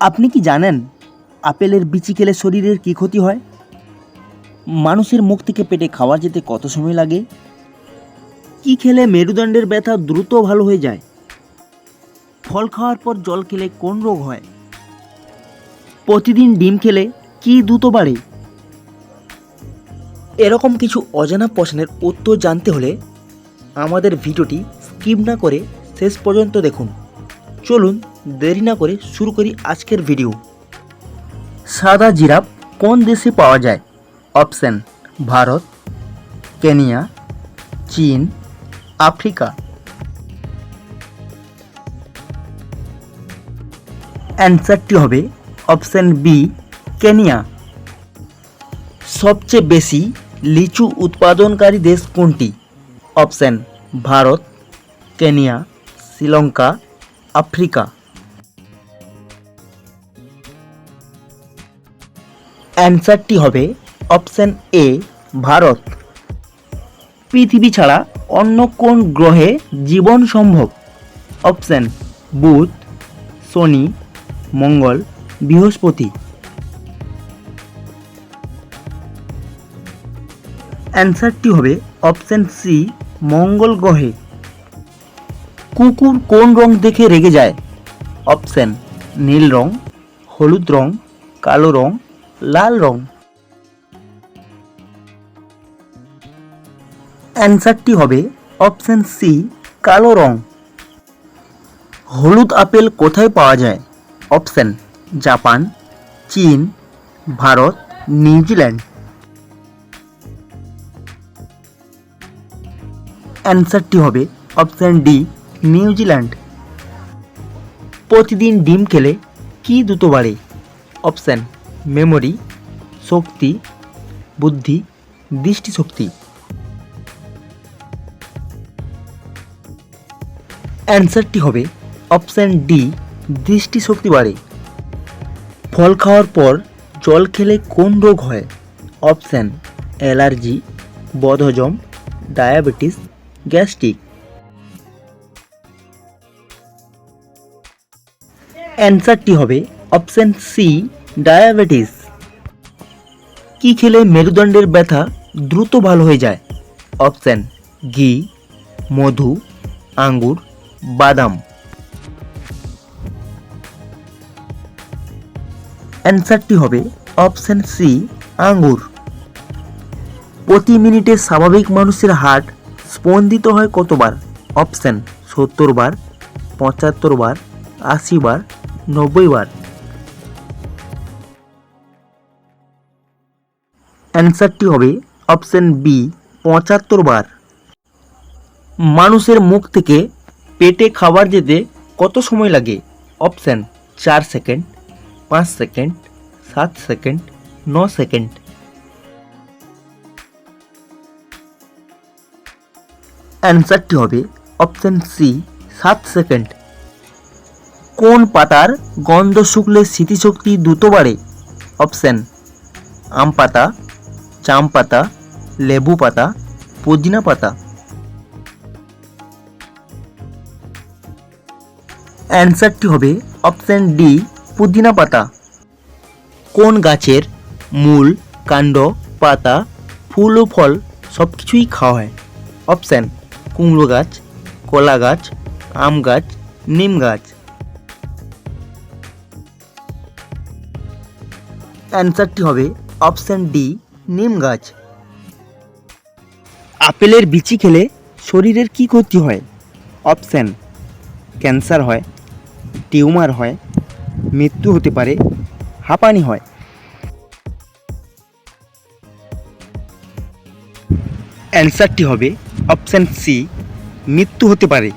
আপনি কি জানেন আপেলের বিচি খেলে শরীরের কী ক্ষতি হয়? মানুষের মুখ থেকে পেটে খাওয়া যেতে কত সময় লাগে? কি খেলে মেরুদণ্ডের ব্যথা দ্রুত ভালো হয়ে যায়? ফল খাওয়ার পর জল খেলে কোন রোগ হয়? প্রতিদিন ডিম খেলে কি দ্রুত বাড়ে? এরকম কিছু অজানা প্রশ্নের উত্তর জানতে হলে আমাদের ভিডিওটি স্কিপ না করে শেষ পর্যন্ত দেখুন। চলুন দেরি না করে শুরু করি আজকের ভিডিও সাদা জিরাফ কোন দেশে পাওয়া যায়? অপশান, ভারত, কেনিয়া, চীন, আফ্রিকা। অ্যান্সারটি হবে অপশান বি কেনিয়া। সবচেয়ে বেশি লিচু উৎপাদনকারী দেশ কোনটি? Option, Bharat, Kenya, Sri Lanka, Africa. অ্যান্সারটি হবে অপশন এ, ভারত। পৃথিবী ছাড়া অন্য কোন গ্রহে জীবন সম্ভব? অপশন, বুধ, শনি, মঙ্গল, বৃহস্পতি। অ্যান্সারটি হবে অপশন সি, মঙ্গল গ্রহে। কুকুর কোন রং দেখে রেগে যায়? অপশন, নীল রং, হলুদ রং, কালো রং লাল রং। অ্যান্সারটি হবে অপশন সি, কালো রং। হলুদ আপেল কোথায় পাওয়া যায়? অপশন, জাপান, চীন, ভারত, নিউজিল্যান্ড। অ্যান্সারটি হবে অপশন ডি, নিউজিল্যান্ড। প্রতিদিন ডিম খেলে কি দ্রুত বাড়ে? অপশন মেমোরি, শক্তি, বুদ্ধি, দৃষ্টিশক্তি। অ্যান্সারটি হবে অপশান ডি, দৃষ্টিশক্তি বাড়ে। ফল খাওয়ার পর জল খেলে কোন রোগ হয়? অপশান, অ্যালার্জি, বদহজম, ডায়াবেটিস, গ্যাস্ট্রিক। অ্যান্সারটি হবে অপশান সি ডায়াবেটিস। কি খেলে মেরুদণ্ডের ব্যথা দ্রুত ভালো হয়ে যায়? অপশান, ঘি, মধু, আঙ্গুর, বাদাম। অ্যান্সারটি হবে অপশান সি, আঙ্গুর। প্রতি মিনিটে স্বাভাবিক মানুষের হার্ট স্পন্দিত হয় কতবার? অপশান, সত্তর বার, পঁচাত্তর বার, আশি বার, নব্বই বার। অ্যান্সারটি হবে অপশন বি পঁচাত্তর বার। মানুষের মুখ থেকে পেটে খাবার যেতে কত সময় লাগে? অপশন, চার সেকেন্ড, পাঁচ সেকেন্ড, সাত সেকেন্ড, ন সেকেন্ড। অ্যান্সারটি হবে অপশন সি সাত সেকেন্ড। কোন পাতার গন্ধ শুকলে স্মৃতিশক্তি দ্রুত বাড়ে? অপশন, আম পাতা চাম পাতা, লেবু পাতা, পুদিনা পাতা। অ্যান্সারটি হবে অপশন ডি পুদিনা পাতা। কোন গাছের মূল, কাণ্ড, পাতা, ফুল ও ফল সব কিছুই খাওয়া হয়? অপশান কুমড়ো গাছ, কলা গাছ, আম গাছ, নিম গাছ। অ্যান্সারটি হবে অপশান ডি নিম গাছ। আপেলের বিচি খেলে শরীরের কি ক্ষতি হয়? অপশান, ক্যান্সার হয়, টিউমার হয়, মৃত্যু হতে পারে, হাঁপানি হয়। অ্যান্সারটি হবে অপশান সি, মৃত্যু হতে পারে।